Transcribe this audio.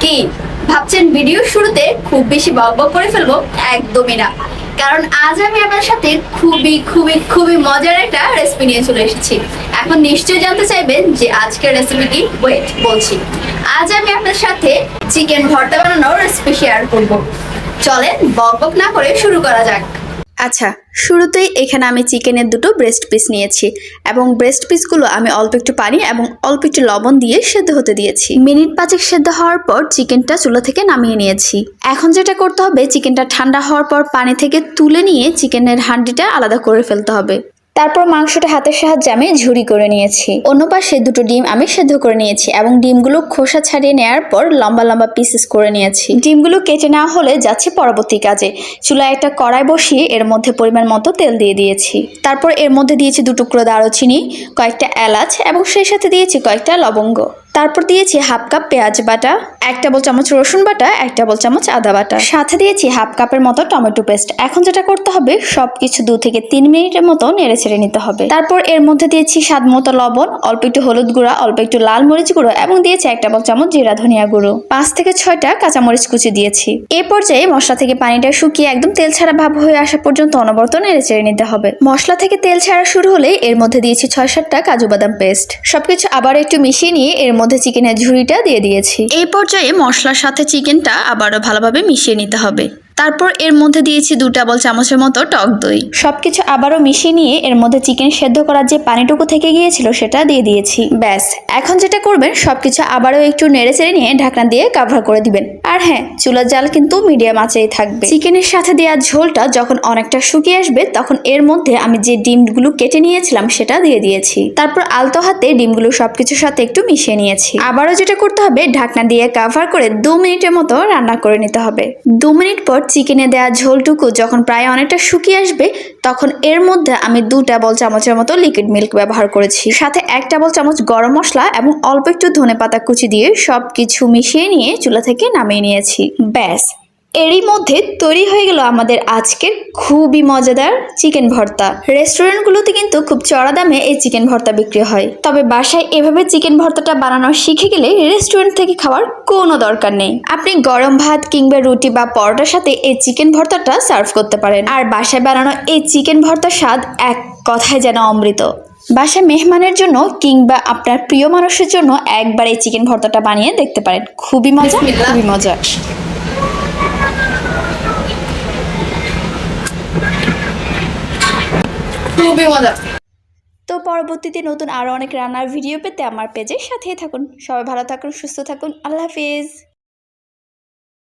কি? ভাবছেন ভিডিও শুরুতে খুব বেশি বক বক করে ফেলব? একদমই না। কারণ আজ আমি আপনার সাথে খুবই খুবই খুবই মজার একটা রেসিপি নিয়ে চলে এসেছি। এখন নিশ্চয়ই জানতে চাইবেন যে আজকের রেসিপিটি ওয়েট বলছি। আজ আমি আপনার সাথে চিকেন ভর্তা বানানোর রেসিপি শেয়ার করব। চলেন বক বক না করে শুরু করা যাক। আচ্ছা শুরুতেই এখানে আমি চিকেনের দুটো ব্রেস্ট পিস নিয়েছি এবং ব্রেস্ট পিসগুলো আমি অল্প একটু পানি এবং অল্প একটু লবণ দিয়ে সেদ্ধ হতে দিয়েছি। মিনিট পাঁচেক সেদ্ধ হওয়ার পর চিকেনটা চুলা থেকে নামিয়ে নিয়েছি। এখন যেটা করতে হবে, চিকেনটা ঠান্ডা হওয়ার পর পানি থেকে তুলে নিয়ে চিকেনের হান্ডিটা আলাদা করে ফেলতে হবে। তারপর মাংসটা হাতের সাহায্যে আমি ঝুড়ি করে নিয়েছি। অন্য পাশে দুটো ডিম আমি সেদ্ধ করে নিয়েছি এবং ডিমগুলো খোসা ছাড়িয়ে নেওয়ার পর লম্বা লম্বা পিসেস করে নিয়েছি। ডিমগুলো কেটে নেওয়া হলে যাচ্ছে পরবর্তী কাজে। চুলায় একটা কড়াই বসিয়ে এর মধ্যে পরিমাণ মতো তেল দিয়ে দিয়েছি। তারপর এর মধ্যে দিয়েছি দু টুকরো দারুচিনি, কয়েকটা এলাচ এবং সেই সাথে দিয়েছি কয়েকটা লবঙ্গ। তারপর দিয়েছি হাফ কাপ পেঁয়াজ বাটা এক টেবিল চামচ রসুন বাটা এক টেবিল চামচ আদা বাটা। সাথে দিয়েছি হাফ কাপের মতো টমেটো পেস্ট। এখন যেটা করতে হবে, সবকিছু দু থেকে তিন মিনিটের মতো নেড়ে ছেড়ে নিতে হবে। তারপর এর মধ্যে দিয়েছি স্বাদ মতো লবণ, অল্প একটু হলুদ গুঁড়া, অল্প একটু লাল মরিচ গুঁড়ো এবং দিয়েছি এক টেবিল চামচ জিরা ধনিয়া গুঁড়ো। পাঁচ থেকে ছয়টা কাঁচামরিচ কুচি দিয়েছি। এ পর্যায়ে মশলা থেকে পানিটা শুকিয়ে একদম তেল ছাড়া ভাব হয়ে আসা পর্যন্ত অনবরত নেড়ে চেড়ে নিতে হবে। মশলা থেকে তেল ছাড়া শুরু হলে এর মধ্যে দিয়েছি ছয় সাতটা কাজু বাদাম পেস্ট। সবকিছু আবার একটু মিশিয়ে নিয়ে এর মধ্যে চিকেনের ঝুড়িটা দিয়ে দিয়েছি। এই পর্যায়ে মশলার সাথে চিকেনটা আবারও ভালোভাবে মিশিয়ে নিতে হবে। তারপর এর মধ্যে দিয়েছি দু টেবিল চামচের মতো টক দই। সবকিছু আবারও মিশিয়ে নিয়ে এর মধ্যে চিকেন সেদ্ধ করার যে পানিটুকু থেকে গিয়েছিল সেটা দিয়ে দিয়েছি। ব্যাস, এখন যেটা করবেন, সবকিছু আবারও একটু নেড়ে চেড়ে নিয়ে ঢাকনা দিয়ে কাভার করে দিবেন। আর হ্যাঁ চুলার জাল কিন্তু মিডিয়াম আঁচেই থাকবে। চিকেনের সাথে দেওয়া ঝোলটা যখন অনেকটা শুকিয়ে আসবে, তখন এর মধ্যে আমি যে ডিমগুলো কেটে নিয়েছিলাম সেটা দিয়ে দিয়েছি। তারপর আলতো হাতে ডিমগুলো সবকিছুর সাথে একটু মিশিয়ে নিয়েছি। আবারও যেটা করতে হবে, ঢাকনা দিয়ে কাভার করে দু মিনিটের মতো রান্না করে নিতে হবে। দু মিনিট পর চিকেনে দেওয়া ঝোলটুকু যখন প্রায় অনেকটা শুকিয়ে আসবে, তখন এর মধ্যে আমি দু টেবল চামচের মতো লিকুইড মিল্ক ব্যবহার করেছি। সাথে এক টেবল চামচ গরম মশলা এবং অল্প একটু ধনে পাতা কুচি দিয়ে সব কিছু মিশিয়ে নিয়ে চুলা থেকে নামিয়ে নিয়েছি। ব্যাস। এরই মধ্যে তৈরি হয়ে গেল আমাদের আজকের খুবই মজাদার চিকেন ভর্তা। রেস্টুরেন্টগুলোতে কিন্তু খুব চড়া দামে এই চিকেন ভর্তা বিক্রি হয়। তবে বাসায় এভাবে চিকেন ভর্তাটা বানানো শিখে গেলে রেস্টুরেন্ট থেকে খাওয়ার কোনো দরকার নেই। আপনি গরম ভাত কিংবা রুটি বা পরোটার সাথে এই চিকেন ভর্তাটা সার্ভ করতে পারেন। আর বাসায় বানানো এই চিকেন ভর্তার স্বাদ এক কথায় যেন অমৃত। বাসায় মেহমানের জন্য কিংবা আপনার প্রিয় মানুষের জন্য একবার এই চিকেন ভর্তাটা বানিয়ে দেখতে পারেন। খুবই মজা খুবই মজা। খুবই মজা। তো পরবর্তীতে নতুন আরও অনেক রান্নার ভিডিও পেতে আমার পেজের সাথেই থাকুন। সবাই ভালো থাকুন, সুস্থ থাকুন। আল্লাহ হাফিজ।